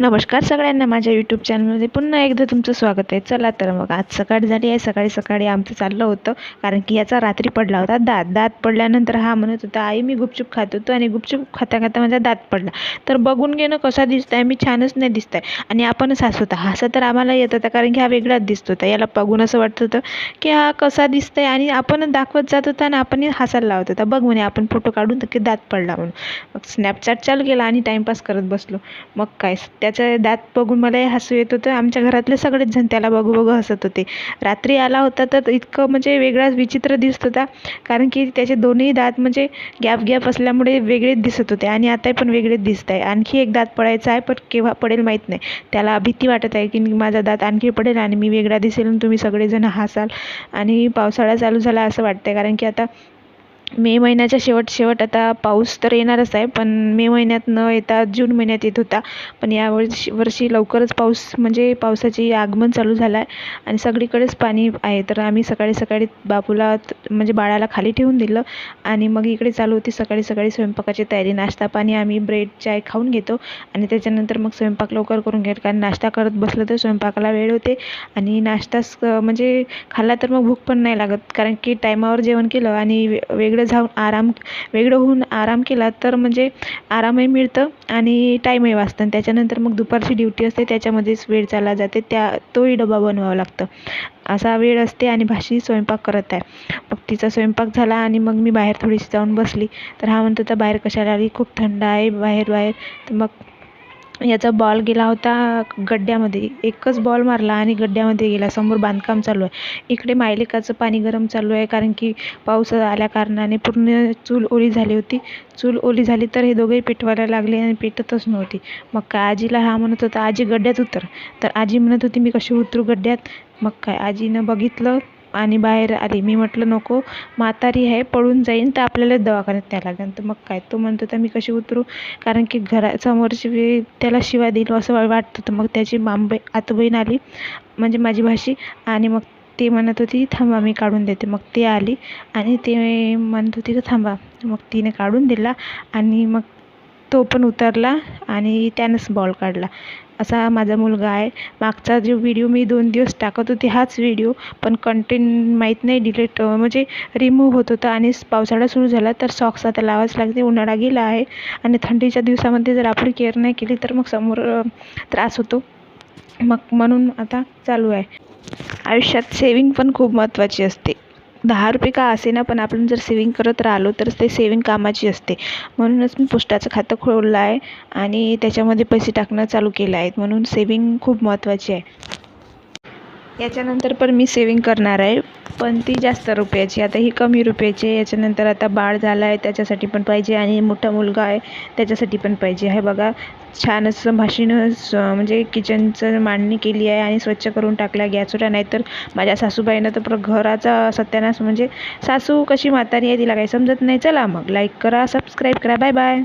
नमस्कार सगळ्यांना माझ्या यूट्यूब चॅनलमध्ये पुन्हा एकदा तुमचं स्वागत आहे. चला तर मग आज सकाळ झाली आहे. सकाळी सकाळी आमचं चाललं होतं. कारण की याचा रात्री पडला होता दात. दात पडल्यानंतर हा म्हणत होता आई मी गुपचूप खात होतो आणि गुपचूप खाता खाता माझा दात पडला. तर बघून घेणं कसा दिसत आहे मी छानच नाही दिसत आहे आणि आपणच हसत होता हसा तर आम्हाला येत होता कारण की हा वेगळाच दिसत होता. याला बघून असं वाटत होतं की हा कसा दिसत आहे आणि आपणच दाखवत जात होता आणि आपणही हसायला लावत होता. बघ म्हणे आपण फोटो काढून तर की दात पडला म्हणून. मग स्नॅपचॅट चालू केला आणि टाईमपास करत बसलो. मग काय? त्याचं दात बघून मलाही हसू येत होतं. आमच्या घरातले सगळेच जण त्याला बघू बघू हसत होते. रात्री आला होता तर इतकं म्हणजे वेगळाच विचित्र दिसत होता. कारण की त्याचे दोन्ही दात म्हणजे गॅप गॅप असल्यामुळे वेगळेच दिसत होते आणि आता पण वेगळेच दिसत आहे. आणखी एक दात पडायचा आहे पण केव्हा पडेल माहीत नाही. त्याला भीती वाटत आहे की माझा दात आणखी पडेल आणि मी वेगळा दिसेल आणि तुम्ही सगळेजण हसाल आणि पावसाळा चालू झाला असं वाटतं आहे कारण की आता मे महिन्याच्या शेवट शेवट आता पाऊस तर येणारच आहे पण मे महिन्यात न येता जून महिन्यात येत होता. पण या वर्षी वर्षी लवकरच पाऊस म्हणजे पावसाचे आगमन चालू झालं आहे आणि सगळीकडेच पाणी आहे. तर आम्ही सकाळी सकाळी बापूला म्हणजे बाळाला खाली ठेवून दिलं आणि मग इकडे चालू होती सकाळी सकाळी स्वयंपाकाची तयारी. नाश्ता पाणी आम्ही ब्रेड चाय खाऊन घेतो आणि त्याच्यानंतर मग स्वयंपाक लवकर करून घेतो कारण नाश्ता करत बसलं तर स्वयंपाकाला वेळ होते आणि नाश्ताच म्हणजे खाल्ला तर मग भूक पण नाही लागत कारण की टायमावर जेवण केलं आणि वे वेगळं जाऊन आराम वेगळं होऊन आराम केला तर म्हणजे आरामही मिळतं आणि टाईमही वाचतं. आणि त्याच्यानंतर मग दुपारची ड्युटी असते त्याच्यामध्येच वेळ चालला जाते. त्या तोही डबा बनवावा लागतं. असा वेळ असते आणि भाशी स्वयंपाक करत आहे. मग तिचा स्वयंपाक झाला आणि मग मी बाहेर थोडीशी जाऊन बसली. तर हा म्हणत होता बाहेर कशाला आली? खूप थंड आहे बाहेर बाहेर. तर मग याचा बॉल गेला होता गड्ड्यामध्ये. एकच बॉल मारला आणि गड्ड्यामध्ये गेला. समोर बांधकाम चालू आहे. इकडे मायलेकाचं पाणी गरम चालू आहे कारण की पाऊस आल्याकारणाने पूर्ण चूल ओली झाली होती. चूल ओली झाली तर हे दोघंही पेटवायला लागले आणि पेटतच नव्हती. मग काय? आजीला हा म्हणत होता आजी गड्ड्यात उतर. तर आजी म्हणत होती मी कशी उतरू गड्ड्यात? मग काय? आजीनं बघितलं आणि बाहेर आली. मी म्हटलं नको म्हातारी आहे पडून जाईन तर आपल्याला दवाखान्यात न्यावं लागेल. तर मग काय? तो म्हणत होता मी कशी उतरू? कारण की घरासमोरची वेळ त्याला शिव्या देईल असं वाटत होतं. मग त्याची मांबई आतबहीण आली म्हणजे माझी भाची आणि मग ती म्हणत होती थांबा मी काढून देते. मग ती आली आणि ते म्हणत होती की थांबा. मग तिने काढून दिला आणि मग तो पण उतरला आणि त्यानंच बॉल काढला. असा माझा मुलगा आहे. मागचा जो व्हिडिओ मी दोन दिवस टाकत होते हाच व्हिडिओ पण कंटेंट माहीत नाही डिलीट म्हणजे रिमूव्ह होत होता आणि पावसाळा सुरू झाला तर सॉक्स आता लावाच लागते उन्हाळा गेला आहे. आणि थंडीच्या दिवसामध्ये जर आपली केअर नाही केली तर मग समोर त्रास होतो. मग म्हणून आता चालू आहे. आयुष्यात सेविंग पण खूप महत्त्वाची असते. दहा रुपये का असेना पण आपण जर सेविंग करत राहिलो तर ते सेविंग कामाची असते. म्हणूनच मी पोस्टाचं खातं खोललं आहे आणि त्याच्यामध्ये पैसे टाकणं चालू केलं आहे. म्हणून सेविंग खूप महत्त्वाची आहे. याच्यानंतर पण मी सेविंग करणार आहे. पण ती जास्त रुपयाची. आता ही कमी रुपयाची आहे. याच्यानंतर आता बाळ झाला आहे. त्याच्यासाठी पण पाहिजे. आणि मोठा मुलगा आहे. त्याच्यासाठी पण पाहिजे. हे बघा छान असं भाषेनं म्हणजे किचनचं मांडणी केली आहे आणि स्वच्छ करून टाकला गॅसोटा नाहीतर माझ्या सासूबाईनं तर घराचा सत्यानाश म्हणजे सासू कशी म्हातारी आहे तिला काही समजत नाही. चला मग लाईक करा सबस्क्राईब करा. Bye bye